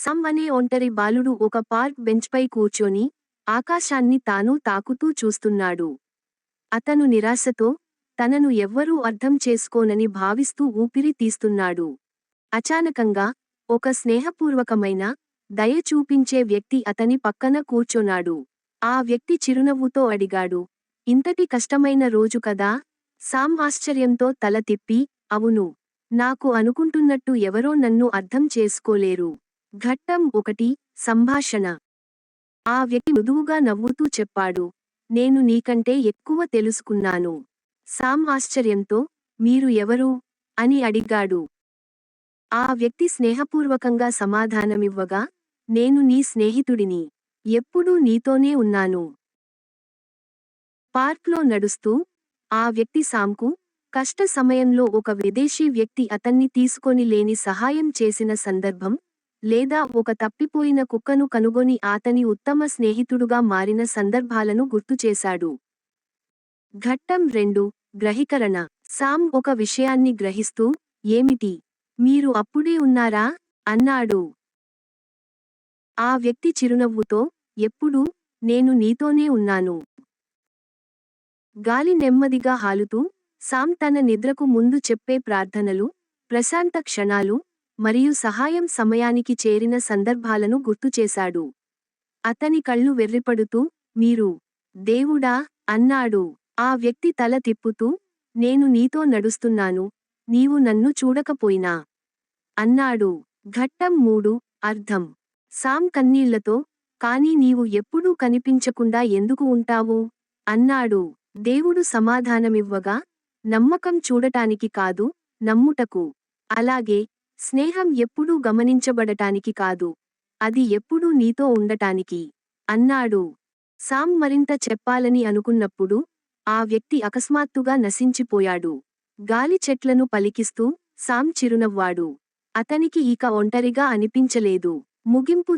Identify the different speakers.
Speaker 1: Some అనే ఒంటరి బాలుడు ఒక పార్క్ బెంచ్పై కూర్చొని ఆకాశాన్ని తాను తాకుతూ చూస్తున్నాడు. అతను నిరాశతో తనను ఎవ్వరూ అర్థం చేసుకోనని భావిస్తూ ఊపిరి తీస్తున్నాడు. అచానకంగా ఒక స్నేహపూర్వకమైన దయ చూపించే వ్యక్తి అతని పక్కన కూర్చొన్నాడు. ఆ వ్యక్తి చిరునవ్వుతో అడిగాడు ఇంతటి కష్టమైన రోజు కదా? సామ్ ఆశ్చర్యంతో తల తిప్పి అవును నాకు అనుకుంటున్నట్టు ఎవరో నన్ను అర్థం చేసుకోలేరు. ఘట్టం ఒకటి సంభాషణ. ఆ వ్యక్తి మృదువుగా నవ్వుతూ చెప్పాడు నేను నీకంటే ఎక్కువ తెలుసుకున్నాను. సామ్ ఆశ్చర్యంతో మీరు ఎవరు అని అడిగాడు. ఆ వ్యక్తి స్నేహపూర్వకంగా సమాధానమివ్వగా నేను నీ స్నేహితుడిని. ఎప్పుడూ నీతోనే ఉన్నాను. పార్క్లో నడుస్తూ ఆ వ్యక్తి సామ్కు కష్ట సమయంలో ఒక విదేశీ వ్యక్తి అతన్ని తీసుకొని లేని సహాయం చేసిన సందర్భం లేదా ఒక తప్పిపోయిన కుక్కను కనుగొని అతని ఉత్తమ స్నేహితుడుగా మారిన సందర్భాలను గుర్తుచేశాడు ఘట్టం రెండు గ్రహీకరణ. సామ్ ఒక విషయాన్ని గ్రహిస్తూ ఏమిటి? మీరు అప్పుడే ఉన్నారా? అన్నాడు. ఆ వ్యక్తి చిరునవ్వుతో ఎప్పుడూ? నేను నీతోనే ఉన్నాను. గాలి నెమ్మదిగా హాలుతూ సామ్ తన నిద్రకు ముందు చెప్పే ప్రార్థనలు ప్రశాంత క్షణాలు మరియు సహాయం సమయానికి చేరిన సందర్భాలను గుర్తుచేశాడు అతని కళ్ళు వెర్రిపడుతూ మీరు దేవుడా అన్నాడు. ఆ వ్యక్తి తల తిప్పుతూ నేను నీతో నడుస్తున్నాను. నీవు నన్ను చూడకపోయినా. అన్నాడు. ఘట్టం మూడు అర్థం. సామ్ కన్నీళ్ళతో కాని నీవు ఎప్పుడూ కనిపించకుండా ఎందుకు ఉంటావు? అన్నాడు. దేవుడు సమాధానమివ్వగా నమ్మకం చూడటానికి కాదు నమ్ముటకు. అలాగే స్నేహం ఎప్పుడూ గమనించబడటానికి కాదు. అది ఎప్పుడూ నీతో ఉండటానికి. అన్నాడు. సామ్ మరింత చెప్పాలని అనుకున్నప్పుడు ఆ వ్యక్తి అకస్మాత్తుగా నశించిపోయాడు. గాలి చెట్లను పలికిస్తూ సామ్ చిరునవ్వాడు. అతనికి ఇక ఒంటరిగా అనిపించలేదు. ముగింపు